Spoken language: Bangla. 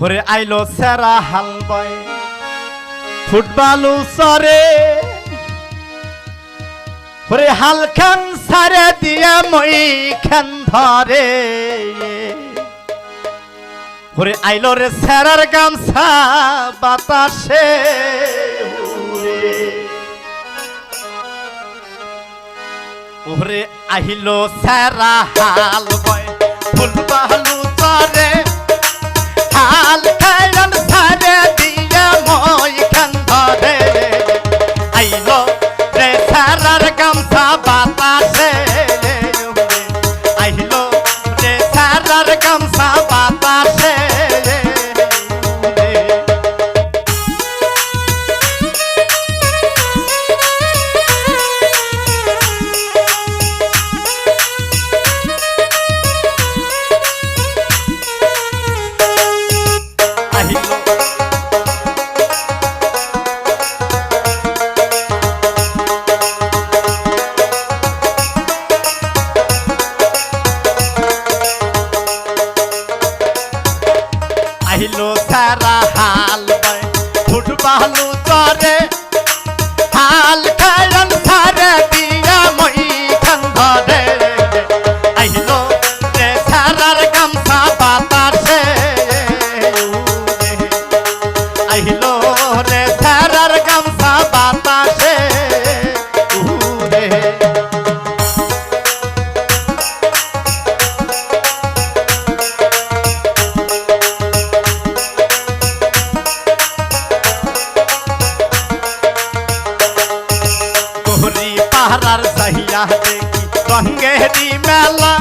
হরে আইলো সেরা হাল বয়। ফুটবল সরে। হাল খান সারে দিয়ে মই খান ধরে। হরে আইলো রে সেরার গামছা বাতাসে। ওরে আহিলো সারা হাল বয়। বাতাসে আইলো রে সারার গামছা তারা হাল ফুট বালু তরে হাল খায়ন থারে দিয়া মই খান ধরে। আহিল রে সারার গামছা বাতাসে আহিল রে हरार सहिया देगी कंगेरी मेला।